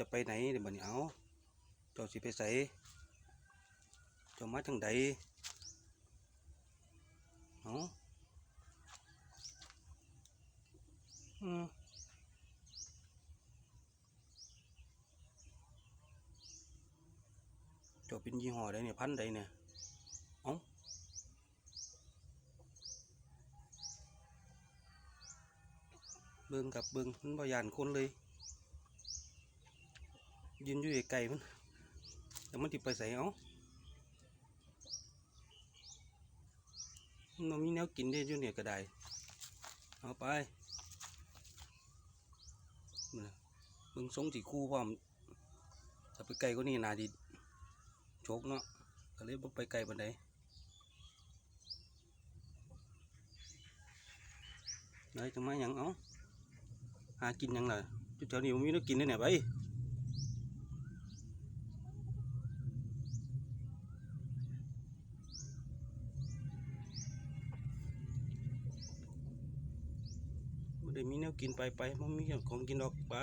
จะไปไหนเดี๋ยวบัดนี้เอาเจ้าสิไปใส่เจ้ามาทางใดเอาอืมเจ้าเป็นยี่ห้อใดเนี่ยพันใดเนี่ยเอาเบิ่งกับเบิ่งมันบ่ยานคนเลย ยืนอยู่ไกลมันแต่มันติดไปใส่เอามันมีแนวกินได้อยู่เนี่ยก็ได้เอาไปนี่นะเบิ่งทรงสีคู่พร้อมถ้าไปไกลก็นี่นาดีโชกเนาะก็เลยบ่ไปไกลปานใดไหนจะมาหยังเอาหากินยังล่ะจุดแถวนี้มันมีนวกินได้เนี่ยไป ได้มีแนวกินไปไปมันมีของกินดอกไป